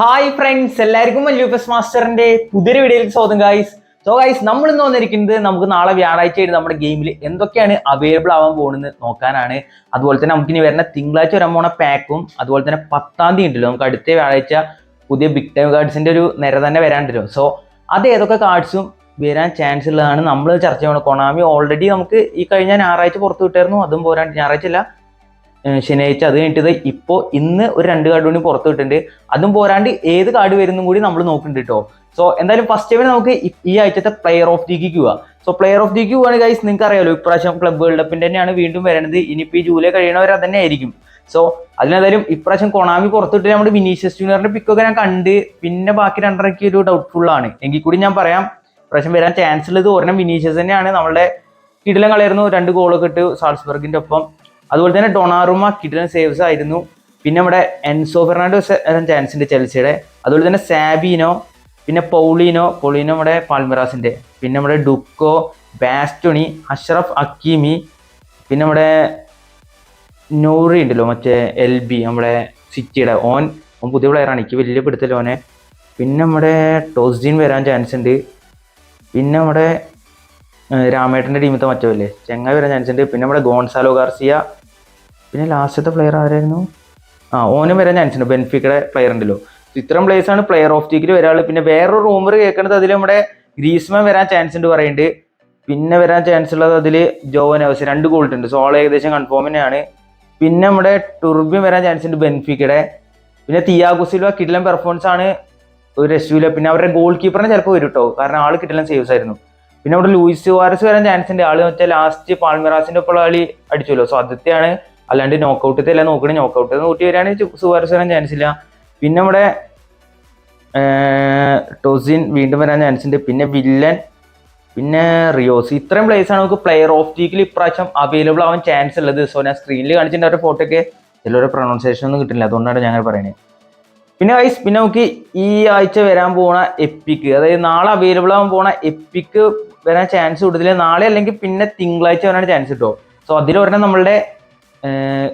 Hi friends എല്ലാവർക്കും lupus മാസ്റ്ററിന്റെ പുതിയൊരു വീഡിയോയിലേക്ക് സ്വാഗതം ഗൈസ് സോ ഗൈസ് നമ്മൾ ഇന്ന് വന്നിരിക്കുന്നത് നമുക്ക് നാളെ വ്യാഴാഴ്ച ആയിട്ട് നമ്മുടെ ഗെയിമിൽ എന്തൊക്കെയാണ് അവൈലബിൾ ആവാൻ പോകുന്നത് നോക്കാനാണ്. അതുപോലെ തന്നെ നമുക്ക് ഇനി വരുന്ന തിങ്കളാഴ്ച വരാൻ പോണ പാക്കും അതുപോലെ തന്നെ പത്താം തീയതി ഉണ്ടല്ലോ. നമുക്ക് അടുത്ത വ്യാഴാഴ്ച പുതിയ ബിഗ് ടൈം കാർഡ്സിന്റെ ഒരു നിര തന്നെ വരാണ്ടല്ലോ സോ അത് ഏതൊക്കെ കാർഡ്സും വരാൻ ചാൻസ് ഉള്ളതാണ് നമ്മൾ ചർച്ച ചെയ്യണം. കൊണാമി ഓൾറെഡി നമുക്ക് ഈ കഴിഞ്ഞ ഞായറാഴ്ച പുറത്തു വിട്ടായിരുന്നു. അതും പോരാണ്ട് ഞായറാഴ്ച അല്ല ശനിയാഴ്ച അത് കഴിഞ്ഞിട്ട് ഇപ്പോൾ ഇന്ന് ഒരു രണ്ട് കാർഡ് കൂടി പുറത്ത് വിട്ടിട്ടുണ്ട്. അതും പോരാണ്ട് ഏത് കാർഡ് വരുന്നും കൂടി നമ്മൾ നോക്കുന്നുണ്ട് കേട്ടോ സോ എന്തായാലും ഫസ്റ്റ് ടൈമിൽ നമുക്ക് ഈ- ആഴ്ചത്തെ പ്ലെയർ ഓഫ് ദി ക്യൂ പോവാം. So player of the week ആണ് ഗൈസ് നിങ്ങൾക്ക് അറിയാലോ ഇപ്രാവശ്യം ക്ലബ് വേൾഡ് കപ്പിന്റെ തന്നെയാണ് വീണ്ടും വരുന്നത് ഇനിയിപ്പോൾ ഈ ജൂലൈ കഴിയണവർ അത് തന്നെ ആയിരിക്കും. സോ അതിനെന്തായാലും ഇപ്രാവശ്യം കൊണാമി പുറത്തിട്ട് നമ്മുടെ വിനീഷ്യസ് ജൂനിയറിന്റെ പിക്കൊക്കെ ഞാൻ കണ്ട് പിന്നെ ബാക്കി രണ്ടരയ്ക്ക് ഒരു ഡൗട്ട്ഫുൾ ആണ്. എങ്കിൽ കൂടി ഞാൻ പറയാം ഇപ്രാവശ്യം വരാൻ ചാൻസ് ഉള്ളത് ഒരെണ്ണം വിനീഷ്യസ് തന്നെയാണ്. നമ്മുടെ കിടിലം കളയായിരുന്നു രണ്ട് ഗോളൊക്കെ ഇട്ട് സാൾസ്ബർഗിന്റെ ഒപ്പം അതുപോലെ തന്നെ ഡൊണാറുമ കിഡിലൻ സേവ്സ് ആയിരുന്നു. പിന്നെ നമ്മുടെ എൻസോ ഫെർണാണ്ടോ ചാൻസ് ഉണ്ട് ചെൽസിയുടെ. അതുപോലെ തന്നെ സാബിനോ പിന്നെ പൗളീനോ പൗളീനോ നമ്മുടെ പാൽമിറാസിന്റെ. പിന്നെ നമ്മുടെ ഡുക്കോ ബാസ്റ്റുണി അഷ്റഫ് അക്കീമി പിന്നെ നമ്മുടെ നോറി ഉണ്ടല്ലോ മറ്റേ എൽ ബി നമ്മുടെ സിറ്റിയുടെ. ഓൻ ഓൻ പുതിയ പ്ലെയറാണ് എനിക്ക് വലിയ പിടുത്തല്ലോ ഓനെ. പിന്നെ നമ്മുടെ ടോസ്ജീൻ വരാൻ ചാൻസ് ഉണ്ട്. പിന്നെ നമ്മുടെ രാമേട്ടന്റെ ടീമത്തെ മറ്റല്ലേ ചെങ്ങായി വരാൻ ചാൻസ് ഉണ്ട്. പിന്നെ നമ്മുടെ ഗോൺസാലോ ഗാർസിയ പിന്നെ ലാസ്റ്റത്തെ പ്ലെയർ ആരായിരുന്നു? ആ ഓനും വരാൻ ചാൻസ് ഉണ്ട്. ബെൻഫിക്കയുടെ പ്ലെയർ ഉണ്ടല്ലോ. ഇത്രയും പ്ലേയേഴ്സ് ആണ് പ്ലെയർ ഓഫ് ദിക്കിൽ വരാനുള്ളത് പിന്നെ വേറൊരു റൂമർ കേൾക്കുന്നത് അതിൽ നമ്മുടെ ഗ്രീസ്മൻ വരാൻ ചാൻസ് ഉണ്ട് പറയുന്നുണ്ട്. പിന്നെ വരാൻ ചാൻസ് ഉള്ളത് അതിൽ ജോവനോസ് രണ്ട് ഗോൾട്ടുണ്ട് ഉണ്ട് സോ ആൾ ഏകദേശം കൺഫേം തന്നെയാണ്. പിന്നെ നമ്മുടെ ടുർബിൻ വരാൻ ചാൻസ് ഉണ്ട് ബെൻഫിക്കയുടെ. പിന്നെ തിയാഗോ സിൽവ കിട്ടിലൻ പെർഫോമൻസ് ആണ് ഒരു രക്ഷയില്ല പിന്നെ അവരുടെ ഗോൾ കീപ്പറിനെ ചിലപ്പോൾ വരും കേട്ടോ കാരണം ആൾ കിട്ടിലൻ സേവ്സ് ആയിരുന്നു. പിന്നെ അവിടെ ലൂയിസ് വാരസ് വരാൻ ചാൻസ് ഉണ്ട്. ആൾ മറ്റേ ലാസ്റ്റ് പാൽമിറാസിന്റെ ഒപ്പം കളി അടിച്ചല്ലോ സോ ആദ്യത്തെയാണ് അല്ലാണ്ട് നോക്കൗട്ടത്തെ അല്ല നോക്കണേ. നോക്കൗട്ട് നോക്കി വരികയാണെങ്കിൽ സുവാരസ് വരാൻ ചാൻസ് ഇല്ല. പിന്നെ നമ്മുടെ ടോസിൻ വീണ്ടും വരാൻ ചാൻസ് ഉണ്ട് പിന്നെ വില്ലൻ പിന്നെ റിയോസ്. ഇത്രയും പ്ലേസ് ആണ് നമുക്ക് പ്ലെയർ ഓഫ് വീക്കിൽ ഇപ്രാവശ്യം അവൈലബിൾ ആവാൻ ചാൻസ് ഉള്ളത് സോ ഞാൻ സ്ക്രീനിൽ കാണിച്ചിട്ടുണ്ട് അവരുടെ ഫോട്ടോ ഒക്കെ. ചിലവരുടെ പ്രൊണൗൺസിയേഷൻ ഒന്നും കിട്ടില്ല. അതുകൊണ്ടാണ് ഞങ്ങൾ പറയുന്നത് പിന്നെ വൈസ് പിന്നെ നമുക്ക് ഈ ആഴ്ച വരാൻ പോണ എപ്പിക്ക് അതായത് നാളെ അവൈലബിൾ ആവാൻ പോണ എപ്പിക്ക് വരാൻ ചാൻസ് കൂടുതൽ നാളെ അല്ലെങ്കിൽ പിന്നെ തിങ്കളാഴ്ച വരാൻ ചാൻസ് കിട്ടുമോ സോ അതിൽ ഒരെണ്ണം നമ്മളുടെ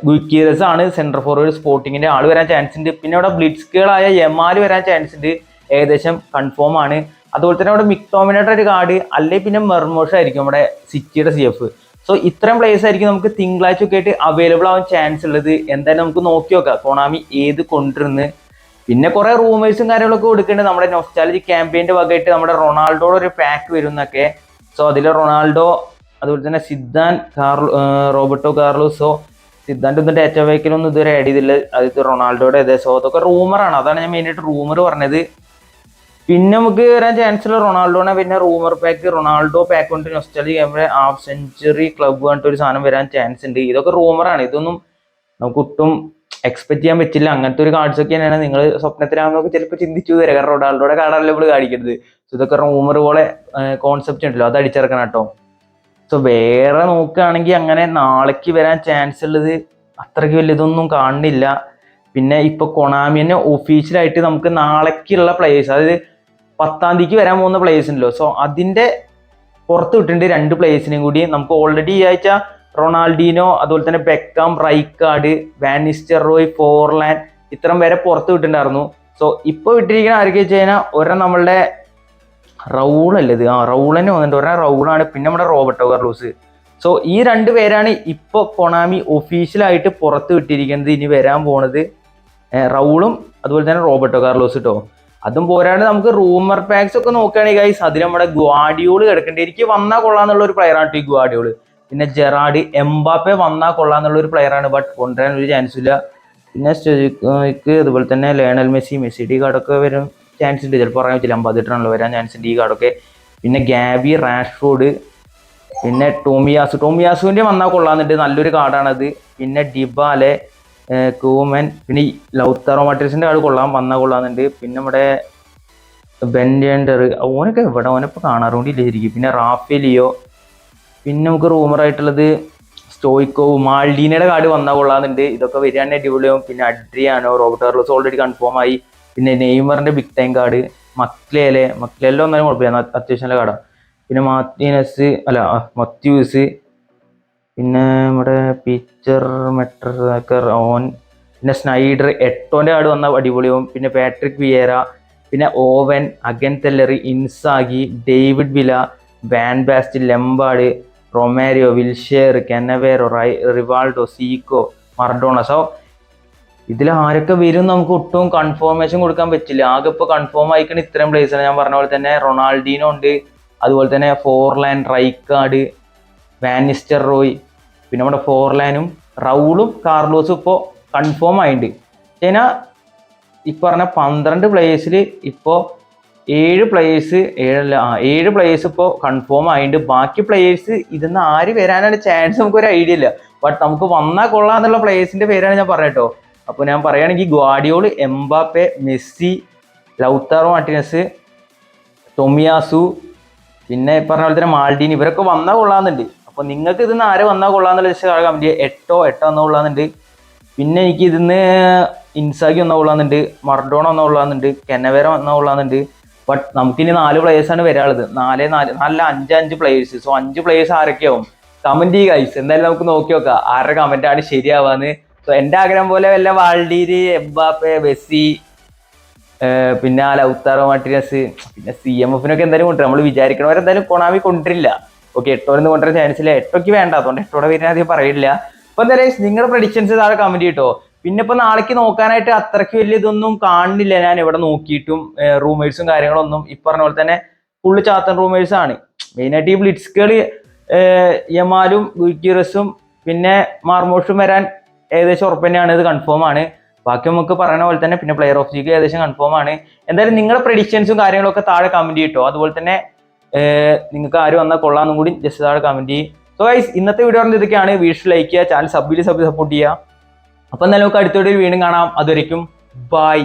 ഗുക്കീറസ് ആണ് സെൻട്രൽ ഫോർവേഡ് സ്പോർട്ടിങ്ങിന്റെ ആൾ വരാൻ ചാൻസ് ഉണ്ട്. പിന്നെ അവിടെ ബ്ലിറ്റ്സ്കുകളായ യമാൽ വരാൻ ചാൻസ് ഉണ്ട്. ഏകദേശം കൺഫേം ആണ്. അതുപോലെ തന്നെ അവിടെ മിക്ടോമിനേറ്റർ ഒരു കാർഡ് അല്ലെങ്കിൽ പിന്നെ മെർമോഷ ആയിരിക്കും നമ്മുടെ സിറ്റിയുടെ സി എഫ് സോ ഇത്രയും പ്ലേസ് ആയിരിക്കും നമുക്ക് തിങ്കളാഴ്ച ഒക്കെ ആയിട്ട് അവൈലബിൾ ആവാൻ ചാൻസ് ഉള്ളത്. എന്തായാലും നമുക്ക് നോക്കി നോക്കാം. കൊണാമി ഏത് കൊണ്ടിരുന്ന് പിന്നെ കുറെ റൂമേഴ്സും കാര്യങ്ങളൊക്കെ കൊടുക്കേണ്ടത് നമ്മുടെ നൊസ്റ്റാലജി ക്യാമ്പയിന്റെ വകയായിട്ട് നമ്മുടെ റൊണാൾഡോയുടെ ഒരു പാക്ക് വരുന്നൊക്കെ സോ അതിൽ റൊണാൾഡോ അതുപോലെ തന്നെ സിദ്ധാൻ കാർലോ റോബർട്ടോ കാർലോസോ സിദ്ധാന്ത് ഒന്നും ഡേറ്റ വേക്കലൊന്നും ഇതുവരെ ആഡ് ചെയ്തില്ല. അത് റൊണാൾഡോയുടെ സോ അതൊക്കെ റൂമറാണ് അതാണ് ഞാൻ മെയിനായിട്ട് റൂമർ പറഞ്ഞത്. പിന്നെ നമുക്ക് വരാൻ ചാൻസ് ഉള്ള റൊണാൾഡോനെ പിന്നെ റൂമർ പാക്ക് റൊണാൾഡോ പാക്ക് കൊണ്ട് nostalgia camp half century club പറഞ്ഞിട്ട് ഒരു സാധനം വരാൻ ചാൻസ് ഉണ്ട്. ഇതൊക്കെ റൂമറാണ് ഇതൊന്നും നമുക്ക് ഒട്ടും എക്സ്പെക്ട് ചെയ്യാൻ പറ്റില്ല. അങ്ങനത്തെ ഒരു കാർഡ്സ് ഒക്കെ തന്നെയാണ്. നിങ്ങൾ സ്വപ്നത്തിലാണെന്നൊക്കെ ചിലപ്പോൾ ചിന്തിച്ചു തരാം കാരണം റൊണാൾഡോയുടെ കാർഡ് ഇവിടെ കാണിക്കരുത് ഇതൊക്കെ റൂമർ പോലെ കോൺസെപ്റ്റ് ഉണ്ടല്ലോ. അത് അടിച്ചിറക്കണം കേട്ടോ. സോ വേറെ നോക്കുകയാണെങ്കിൽ അങ്ങനെ നാളേക്ക് വരാൻ ചാൻസ് ഉള്ളത് അത്രയ്ക്ക് വലിയതൊന്നും കാണുന്നില്ല. പിന്നെ ഇപ്പൊ കൊണാമി തന്നെ ഒഫീഷ്യലായിട്ട് നമുക്ക് നാളേക്കുള്ള പ്ലേയേഴ്സ് അതായത് പത്താം തീയതിക്ക് വരാൻ പോകുന്ന പ്ലേയേഴ്സ് ഉണ്ടല്ലോ. സോ അതിന്റെ പുറത്ത് വിട്ടിട്ടുണ്ട് രണ്ട് പ്ലേയേഴ്സിനെയും കൂടി. നമുക്ക് ഓൾറെഡി ഈ ആഴ്ച റൊണാൾഡീനോ അതുപോലെ തന്നെ ബെക്കാം റൈക്കാർഡ് വാനിസ്റ്റർ റോയ് ഫോർലാൻഡ് ഇത്രയും വരെ പുറത്ത് വിട്ടിട്ടുണ്ടായിരുന്നു. സോ ഇപ്പൊ വിട്ടിരിക്കുന്ന ആരൊക്കെ വെച്ച് കഴിഞ്ഞാൽ ഒരെണ്ണം നമ്മളുടെ റൗൾ അല്ലേ ഇത്? ആ റൗൾ തന്നെ വന്നിട്ട് പറഞ്ഞാൽ റൗളാണ് പിന്നെ നമ്മുടെ റോബർട്ടോ കാർലോസ്. സോ ഈ രണ്ട് പേരാണ് ഇപ്പോൾ കൊണാമി ഒഫീഷ്യലായിട്ട് പുറത്ത് വിട്ടിരിക്കുന്നത്. ഇനി വരാൻ പോണത് റൗളും അതുപോലെ തന്നെ റോബർട്ടോ കാർലോസ് കേട്ടോ അതും പോരാണ്ട് നമുക്ക് റൂമർ പാക്സ് ഒക്കെ നോക്കുകയാണെങ്കിൽ ഗൈസ് അതിൽ നമ്മുടെ ഗ്വാഡിയോൾ കിടക്കേണ്ടി എനിക്ക് വന്നാൽ കൊള്ളാന്നുള്ള ഒരു പ്ലെയറാണ് ഈ ഗ്വാഡിയോൾ. പിന്നെ ജെറാഡ് എംബാപ്പെ വന്നാൽ കൊള്ളാന്നുള്ള ഒരു പ്ലെയറാണ് ബട്ട് കൊണ്ടുവരാൻ ഒരു ചാൻസ് ഇല്ല. പിന്നെ അതുപോലെ തന്നെ ലേണൽ മെസ്സി മെസ്സി ഡി വരും. ചാൻസ് ഉണ്ട് ചിലപ്പോൾ പറയാൻ പറ്റില്ല. അമ്പത് റണ്ണിൽ വരാൻ ചാൻസ് ഉണ്ട് ഈ കാർഡൊക്കെ. പിന്നെ ഗാബി റാഷ്ഫോർഡ് പിന്നെ ടോമിയാസു. ടോമിയാസുവിന്റെ വന്നാൽ കൊള്ളാന്നുണ്ട്. നല്ലൊരു കാർഡാണത്. പിന്നെ ഡിബാലെ കൂമൻ പിന്നെ ലൗത്താറോ മട്ടേഴ്സിന്റെ കാർഡ് കൊള്ളാം. വന്നാൽ കൊള്ളാന്നുണ്ട്. പിന്നെ നമ്മുടെ ബെൻഡർ ഓനൊക്കെ ഇവിടെ ഓനപ്പോൾ കാണാറുകൊണ്ടില്ലായിരിക്കും പിന്നെ റാഫേലിയോ പിന്നെ നമുക്ക് റൂമറായിട്ടുള്ളത് സ്റ്റോയിക്കോ മാൾഡീനയുടെ കാർഡ് വന്നാൽ കൊള്ളാന്നുണ്ട്. ഇതൊക്കെ വരികയാണെങ്കിൽ അടിപൊളിയാവും. പിന്നെ അഡ്രിയാനോ റോബർട്ട് ഓൾറെഡി കൺഫേം ആയി. പിന്നെ നെയ്മറിന്റെ big time card Makelele Makelele ഒന്നാലും കുഴപ്പമില്ല. അത് അത്യാവശ്യം നല്ല കാർഡാണ് പിന്നെ മാർട്ടീനസ് അല്ല മത്യൂസ് പിന്നെ നമ്മുടെ പിച്ചർ മെറ്റർ ഓൻ പിന്നെ സ്നൈഡർ എട്ടോന്റെ കാർഡ് വന്ന അടിപൊളിയാവും. പിന്നെ പാട്രിക് വിയേറ പിന്നെ ഓവൻ അഗൻ തെല്ലറി Inzaghi David Villa Van Basten Lampard Romario Wilshere Cannavaro Rai Rivaldo Zico Maradona so ഇതിൽ ആരൊക്കെ വരും നമുക്ക് ഒട്ടും കൺഫർമേഷൻ കൊടുക്കാൻ പറ്റില്ല. ആകെ ഇപ്പോൾ കൺഫേം ആയിക്കണ ഇത്രയും പ്ലേസ് ഞാൻ പറഞ്ഞ പോലെ തന്നെ റൊണാൾഡീനോ ഉണ്ട്. അതുപോലെ തന്നെ ഫോർലാൻ റൈക്കാർഡ് വാനിസ്റ്റർ റോയ് പിന്നെ നമ്മുടെ ഫോർലാനും റൗളും കാർലോസും ഇപ്പോൾ കൺഫേം ആയിട്ടുണ്ട് കഴിഞ്ഞാൽ ഈ പറഞ്ഞ പന്ത്രണ്ട് പ്ലേയേഴ്സിൽ ഇപ്പോൾ ഏഴ് പ്ലേയേഴ്സ് ഏഴല്ല ആ ഏഴ് പ്ലേയേഴ്സ് ഇപ്പോൾ കൺഫേം ആയിട്ടുണ്ട് ബാക്കി പ്ലേയേഴ്സ് ഇതിന്ന് ആര് വരാനാണ് ചാൻസ് നമുക്ക് ഒരു ഐഡിയ ഇല്ല. ബട്ട് നമുക്ക് വന്നാൽ കൊള്ളാം എന്നുള്ള പ്ലേയേഴ്സിന്റെ പേരാണ് ഞാൻ പറഞ്ഞേട്ടോ അപ്പോൾ ഞാൻ പറയുകയാണെങ്കിൽ Gvardiol Mbappe Messi Lautaro Martinez Tomiyasu പിന്നെ പറഞ്ഞ പോലെ തന്നെ മാൾഡീൻ ഇവരൊക്കെ വന്നാൽ കൊള്ളാന്നുണ്ട് അപ്പോൾ നിങ്ങൾക്ക് ഇതിന്ന് ആരെ വന്നാൽ കൊള്ളാന്നുള്ള കാണാൻ കമന്റ് എട്ടോ എട്ടോ വന്നാൽ കൊള്ളാന്നുണ്ട് പിന്നെ എനിക്ക് ഇതിന്ന് ഇൻസാഗി വന്നാൽ കൊള്ളാന്നുണ്ട് മർഡോണ വന്നാൽ കൊള്ളാന്നുണ്ട് കെനവേര വന്നാൽ കൊള്ളാന്നുണ്ട് ബട്ട് നമുക്കിനി നാല് പ്ലേയേഴ്സാണ് ആണ് വരാനുള്ളത്. നാല് നാല് നല്ല അഞ്ച് അഞ്ച് പ്ലേയേഴ്സ് സോ അഞ്ച് പ്ലേയേഴ്സ് ആരൊക്കെയാവും? കമന്റ് ചെയ്യുക ഗൈസ് എന്തായാലും നമുക്ക് നോക്കി നോക്കാം. ആരുടെ കമന്റ് ആണ് ശരിയാവാന്ന്. എന്റെ ആഗ്രഹം പോലെ വല്ല വാൾഡീര് എംബാപ്പെ ഏർ പിന്നെ ആ ലൗത്താറോ മാർട്ടിനസ് പിന്നെ സി എം എഫിനൊക്കെ എന്തായാലും കൊണ്ടുവരും. നമ്മൾ വിചാരിക്കണവരെ എന്തായാലും കൊണാമി കൊണ്ടിരില്ല. ഓക്കെ എട്ടോന്ന് കൊണ്ടുവരാൻ ചാൻസ് ഇല്ല എട്ടോക്ക് വേണ്ട. അതുകൊണ്ട് എട്ടോടെ വരുന്ന അധികം പറയില്ല. അപ്പൊ എന്തായാലും നിങ്ങളുടെ പ്രഡിക്ഷൻസ് താഴെ കമന്റ് ചെയ്തോ പിന്നെ ഇപ്പൊ നാളേക്ക് നോക്കാനായിട്ട് അത്രയ്ക്ക് വലിയ ഇതൊന്നും കാണുന്നില്ല ഞാൻ ഇവിടെ നോക്കിയിട്ടും റൂമേഴ്സും കാര്യങ്ങളൊന്നും. ഈ പറഞ്ഞ പോലെ തന്നെ ഫുള്ള് ചാത്തൻ റൂമേഴ്സ് ആണ്. മെയിനായിട്ട് ഈ ബ്ലിറ്റ്സ്കൾ യമാലും ഗുക്കിറസും പിന്നെ മാർമോഷും വരാൻ ഏകദേശം ഉറപ്പ് തന്നെയാണ് ഇത് കൺഫേം ആണ്. ബാക്കി നമുക്ക് പറയുന്ന പോലെ തന്നെ പിന്നെ പ്ലെയർ ഓഫ് ജിക്ക് ഏകദേശം കൺഫേം ആണ്. എന്തായാലും നിങ്ങളുടെ പ്രഡിക്ഷൻസും കാര്യങ്ങളൊക്കെ താഴെ കമന്റ് ചെയ്യട്ടോ അതുപോലെ തന്നെ നിങ്ങൾക്ക് ആര് വന്നാൽ കൊള്ളാന്നും കൂടി ജസ്റ്റ് താഴെ കമന്റ് ചെയ്യും. സോ ഗൈസ് ഇന്നത്തെ വീഡിയോ പറഞ്ഞത് ഇതൊക്കെയാണ്. വീഡിയോ ലൈക്ക് ചെയ്യുക ചാനൽ സബ്ബിൽ സബ് സപ്പോർട്ട് ചെയ്യുക. അപ്പം എന്തായാലും നമുക്ക് അടുത്ത വീഡിയോയിൽ വീണ്ടും കാണാം. അതുവരെയും ബൈ